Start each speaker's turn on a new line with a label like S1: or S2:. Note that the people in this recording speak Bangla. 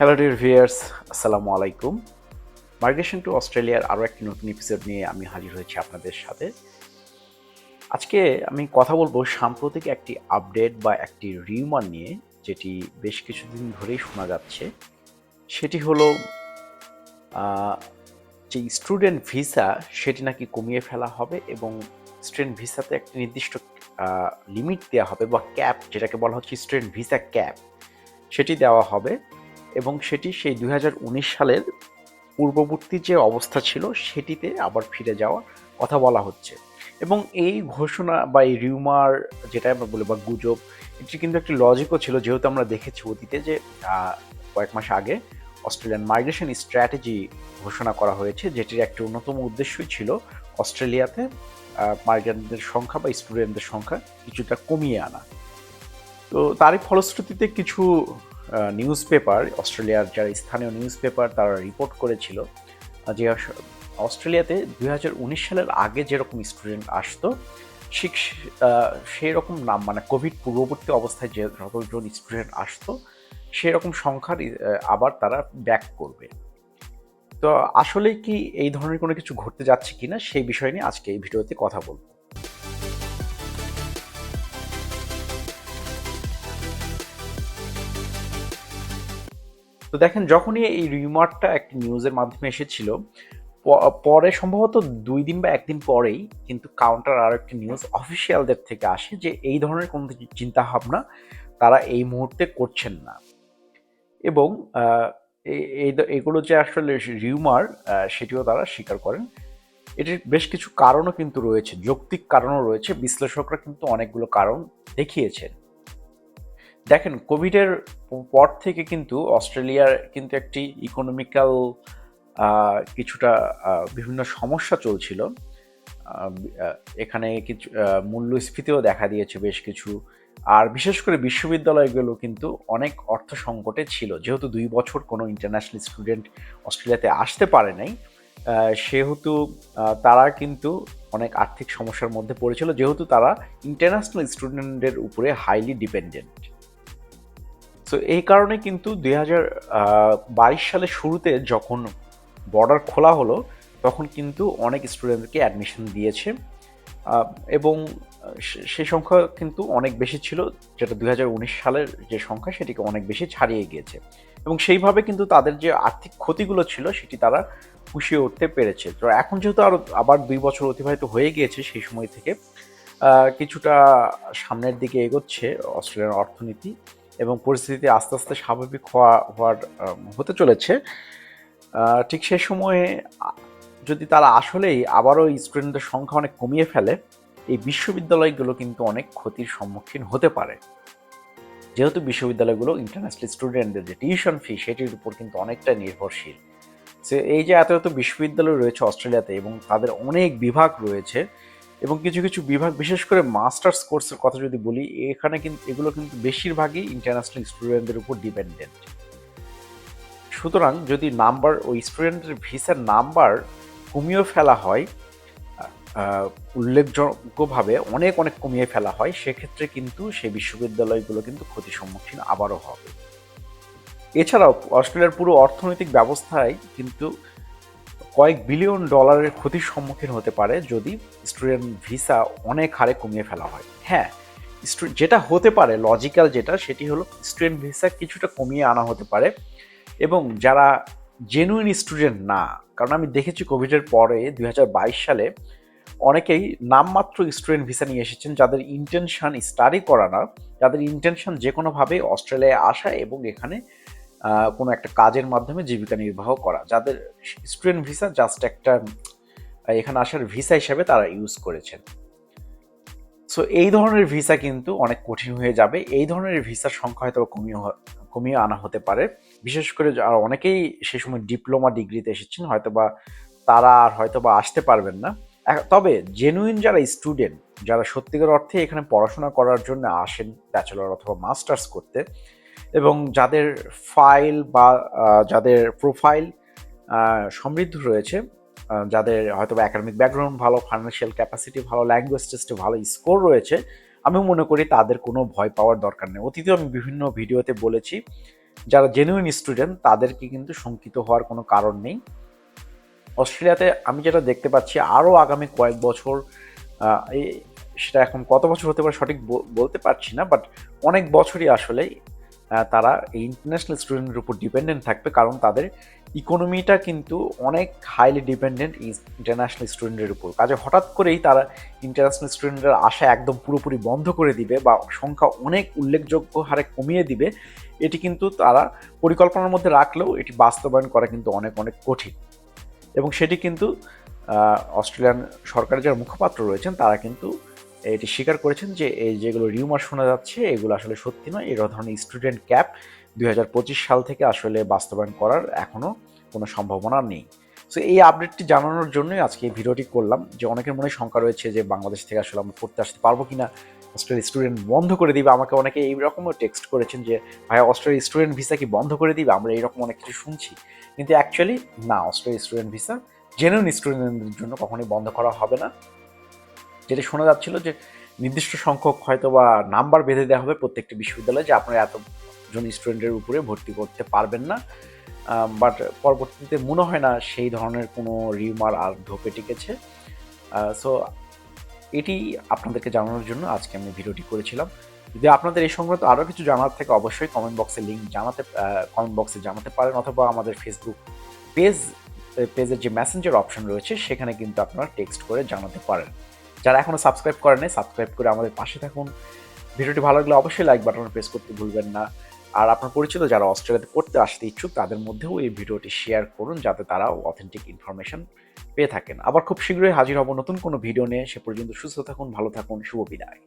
S1: হ্যালো ডিয়ার ভিয়ার্স আসসালামু আলাইকুম মাইগ্রেশন টু অস্ট্রেলিয়ার আরও একটি নতুন এপিসোড নিয়ে আমি হাজির হয়েছি আপনাদের সাথে। আজকে আমি কথা বলব সাম্প্রতিক একটি আপডেট বা একটি রিউমার নিয়ে, যেটি বেশ কিছুদিন ধরেই শোনা যাচ্ছে। সেটি হলো যে স্টুডেন্ট ভিসা সেটি নাকি কমিয়ে ফেলা হবে এবং স্টুডেন্ট ভিসাতে একটি নির্দিষ্ট লিমিট দেওয়া হবে বা ক্যাপ যেটাকে বলা হচ্ছে স্টুডেন্ট ভিসা ক্যাপ সেটি দেওয়া হবে। এবং সেটি সেই দুই হাজার উনিশ সালের পূর্ববর্তী যে অবস্থা ছিল, সেটিতে আবার ফিরে যাওয়ার কথা বলা হচ্ছে। এবং এই ঘোষণা বা এই রিউমার যেটা আমরা বলি বা গুজব, এটি কিন্তু একটি লজিকও ছিল, যেহেতু আমরা দেখেছি অতীতে যে কয়েক মাস আগে অস্ট্রেলিয়ান মাইগ্রেশন স্ট্র্যাটেজি ঘোষণা করা হয়েছে, যেটির একটি অন্যতম উদ্দেশ্যই ছিল অস্ট্রেলিয়াতে মাইগ্রেন্টদের সংখ্যা বা স্টুডেন্টদের সংখ্যা কিছুটা কমিয়ে আনা। তো তারই ফলশ্রুতিতে কিছু নিউজ পেপার অস্ট্রেলিয়ার যারা স্থানীয় নিউজ পেপার তারা রিপোর্ট করেছিল যে অস্ট্রেলিয়াতে দু হাজার উনিশ সালের আগে যেরকম স্টুডেন্ট আসতো, ঠিক সেই রকম নাম মানে কোভিড পূর্ববর্তী অবস্থায় যে যতজন স্টুডেন্ট আসতো সেই রকম সংখ্যার আবার তারা ব্যাক করবে। তো আসলে কি এই ধরনের কোনো কিছু ঘটতে যাচ্ছে কিনা, সেই বিষয় নিয়ে আজকে এই ভিডিওতে কথা বলব। তো দেখেন, যখনই এই রিমার্কটা একটি নিউজের মাধ্যমে এসেছিল পরে সম্ভবত দুই দিন বা একদিন পরেই কিন্তু কাউন্টার আর একটি নিউজ অফিসিয়ালদের থেকে আসে যে এই ধরনের কোনো চিন্তা ভাবনা তারা এই মুহূর্তে করছেন না। এবং এগুলো যে আসলে রিউমার সেটিও তারা স্বীকার করেন। এটির বেশ কিছু কারণও কিন্তু রয়েছে, যৌক্তিক কারণও রয়েছে, বিশ্লেষকরা কিন্তু অনেকগুলো কারণ দেখিয়েছেন। দেখেন কোভিডের পর থেকে কিন্তু অস্ট্রেলিয়ার কিন্তু একটি ইকোনমিক্যাল কিছুটা বিভিন্ন সমস্যা চলছিল। এখানে কিছু মূল্যস্ফীতিও দেখা দিয়েছে বেশ কিছু। আর বিশেষ করে বিশ্ববিদ্যালয়গুলো কিন্তু অনেক অর্থ সংকটে ছিল। যেহেতু দুই বছর কোনো ইন্টারন্যাশনাল স্টুডেন্ট অস্ট্রেলিয়াতে আসতে পারে নাই সেহেতু তারা কিন্তু অনেক আর্থিক সমস্যার মধ্যে পড়েছিল। যেহেতু তারা ইন্টারন্যাশনাল স্টুডেন্টদের উপরে হাইলি ডিপেন্ডেন্ট তো এই কারণে কিন্তু দুই হাজার বাইশ সালের শুরুতে যখন বর্ডার খোলা হলো, তখন কিন্তু অনেক স্টুডেন্টকে অ্যাডমিশন দিয়েছে। এবং সে- সংখ্যা কিন্তু অনেক বেশি ছিল, যেটা দুই হাজার উনিশ সালের যে সংখ্যা, সেটিকে অনেক বেশি ছাড়িয়ে গিয়েছে। এবং সেইভাবে কিন্তু তাদের যে আর্থিক ক্ষতিগুলো ছিল, সেটি তারা পুষিয়ে উঠতে পেরেছে। তো এখন যেহেতু আরও, আবার দুই বছর অতিবাহিত হয়ে গিয়েছে সেই সময় থেকে কিছুটা সামনের দিকে এগোচ্ছে অস্ট্রেলিয়ার অর্থনীতি। এবং পরিস্থিতি আস্তে আস্তে স্বাভাবিক হওয়া, হওয়ার হতে চলেছে। ঠিক সেই সময়ে যদি তারা আসলেই আবারও স্টুডেন্টদের সংখ্যা অনেক কমিয়ে ফেলে, এই বিশ্ববিদ্যালয়গুলো কিন্তু অনেক ক্ষতির সম্মুখীন হতে পারে। যেহেতু বিশ্ববিদ্যালয়গুলো ইন্টারন্যাশনাল স্টুডেন্টদের যে টিউশন ফি সেটির উপর কিন্তু অনেকটা নির্ভরশীল। সে এই যে এত এত বিশ্ববিদ্যালয় রয়েছে অস্ট্রেলিয়াতে এবং তাদের অনেক বিভাগ রয়েছে এবং কিছু কিছু বিভাগ, বিশেষ করে মাস্টার্স কোর্সের কথা যদি বলি, এখানে কিন্তু এগুলো কিন্তু বেশিরভাগই ইন্টারন্যাশনাল স্টুডেন্টদের উপর ডিপেন্ডেন্ট সুতরাং যদি নাম্বার, ওই স্টুডেন্টের ভিসার নাম্বার কমিয়ে ফেলা হয় উল্লেখযোগ্যভাবে অনেক অনেক কমিয়ে ফেলা হয়, সেক্ষেত্রে কিন্তু সেই বিশ্ববিদ্যালয়গুলো কিন্তু ক্ষতির সম্মুখীন আবারও হবে। এছাড়াও অস্ট্রেলিয়ার পুরো অর্থনৈতিক ব্যবস্থায় কিন্তু কয়েক বিলিয়ন ডলারের ক্ষতির সম্মুখীন হতে পারে যদি স্টুডেন্ট ভিসা অনেক হারে কমিয়ে ফেলা হয়। হ্যাঁ যেটা হতে পারে, লজিক্যাল যেটা, সেটি হলো স্টুডেন্ট ভিসা কিছুটা কমিয়ে আনা হতে পারে এবং যারা জেনুইন স্টুডেন্ট না, কারণ আমি দেখেছি কোভিডের পরে দু হাজার বাইশ সালে অনেকেই নামমাত্র স্টুডেন্ট ভিসা নিয়ে এসেছেন যাদের ইন্টেনশন স্টাডি করা না, যাদের ইন্টেনশন যে কোনোভাবে অস্ট্রেলিয়ায় আসা এবং এখানে কোনো একটা কাজের মাধ্যমে জীবিকা নির্বাহ করা। যাদের স্টুডেন্ট ভিসা জাস্ট একটা এখানে আসার ভিসা হিসেবে তারা ইউজ করেছেন। সো এই ধরনের ভিসা কিন্তু অনেক কঠিন হয়ে যাবে। এই ধরনের ভিসার সংখ্যা হয়তো কমিয়ে কমিয়ে আনা হতে পারে। বিশেষ করে যারা অনেকেই সে সময় ডিপ্লোমা ডিগ্রিতে এসেছেন হয়তো বা তারা আর হয়তো বা আসতে পারবেন না। তবে জেনুইন যারা স্টুডেন্ট যারা সত্যিকার অর্থে এখানে পড়াশোনা করার জন্য আসেন ব্যাচেলর অথবা মাস্টার্স করতে এবং যাদের ফাইল বা যাদের প্রোফাইল সমৃদ্ধ রয়েছে যাদের হয়তো একাডেমিক ব্যাকগ্রাউন্ড ভালো ফাইন্যান্সিয়াল ক্যাপাসিটি ভালো ল্যাঙ্গুয়েজ টেস্টে ভালো স্কোর রয়েছে, আমি মনে করি তাদের কোনো ভয় পাওয়ার দরকার নেই। অতীতেও আমি বিভিন্ন ভিডিওতে বলেছি, যারা জেনুইন স্টুডেন্ট তাদেরকে কিন্তু শঙ্কিত হওয়ার কোনো কারণ নেই। অস্ট্রেলিয়াতে আমি যেটা দেখতে পাচ্ছি, আরও আগামী কয়েক বছর সেটা এখন কত বছর হতে পারে সঠিক বলতে পারছি না বাট অনেক বছরই আসলে তারা এই ইন্টারন্যাশনাল স্টুডেন্টের উপর ডিপেন্ডেন্ট থাকবে কারণ তাদের ইকোনমিটা কিন্তু অনেক হাইলি ডিপেন্ডেন্ট ইন্টারন্যাশনাল স্টুডেন্টের উপর। কাজে হঠাৎ করেই তারা ইন্টারন্যাশনাল স্টুডেন্টের আশা একদম পুরোপুরি বন্ধ করে দিবে বা সংখ্যা অনেক উল্লেখযোগ্য হারে কমিয়ে দিবে, এটি কিন্তু তারা পরিকল্পনার মধ্যে রাখলেও এটি বাস্তবায়ন করা কিন্তু অনেক অনেক কঠিন। এবং সেটি কিন্তু অস্ট্রেলিয়ান সরকারের যারা মুখপাত্র রয়েছেন, তারা কিন্তু এটি স্বীকার করেছেন যে এই যেগুলো রিউমার শোনা যাচ্ছে, এগুলো আসলে সত্যি নয়। এই ধরনের স্টুডেন্ট ক্যাপ দুই হাজার পঁচিশ সাল থেকে আসলে বাস্তবায়ন করার এখনও কোনো সম্ভাবনা নেই। সো এই আপডেটটি জানানোর জন্যই আজকে এই ভিডিওটি করলাম যে অনেকের মনে শঙ্কা রয়েছে যে বাংলাদেশ থেকে আসলে আমরা পড়তে আসতে পারব কিনা। অস্ট্রেলিয়ার স্টুডেন্ট বন্ধ করে দিবে। আমাকে অনেকে এইরকমও টেক্সট করেছেন যে ভাই অস্ট্রেলিয়ার স্টুডেন্ট ভিসা কি বন্ধ করে দিবে? আমরা এইরকম অনেক কিছু শুনছি। কিন্তু অ্যাকচুয়ালি না অস্ট্রেলিয়ার স্টুডেন্ট ভিসা জেনুইন স্টুডেন্টদের জন্য কখনোই বন্ধ করা হবে না। যেটা শোনা যাচ্ছিল যে নির্দিষ্ট সংখ্যক হয়তো বা নাম্বার বেঁধে দেওয়া হবে প্রত্যেকটি বিশ্ববিদ্যালয়ে যে আপনারা এতজন স্টুডেন্টের উপরে ভর্তি করতে পারবেন না। বাট পরবর্তীতে মনে হয় না সেই ধরনের কোনো রিউমার আর ঢোকে টিকেছে। সো এটি আপনাদেরকে জানানোর জন্য আজকে আমি ভিডিওটি করেছিলাম। যদি আপনাদের এই সংক্রান্ত আরও কিছু জানার থেকে অবশ্যই কমেন্ট বক্সে লিঙ্ক জানাতে কমেন্ট বক্সে জানাতে পারেন অথবা আমাদের ফেসবুক পেজ পেজের যে মেসেঞ্জার অপশন রয়েছে সেখানে কিন্তু আপনারা টেক্সট করে জানাতে পারেন। যারা এখনও সাবস্ক্রাইব করে নাই সাবস্ক্রাইব করে আমাদের পাশে থাকুন। ভিডিওটি ভালো লাগলে অবশ্যই লাইক বাটন প্রেস করতে ভুলবেন না। আর আপনার পরিচিত যারা অস্ট্রেলিয়াতে পড়তে আসতে ইচ্ছুক, তাদের মধ্যেও এই ভিডিওটি শেয়ার করুন, যাতে তারা অথেন্টিক ইনফরমেশন পেয়ে থাকেন। আবার খুব শীঘ্রই হাজির হব নতুন কোনো ভিডিও নিয়ে। সে পর্যন্ত সুস্থ থাকুন, ভালো থাকুন, শুভ বিদায়।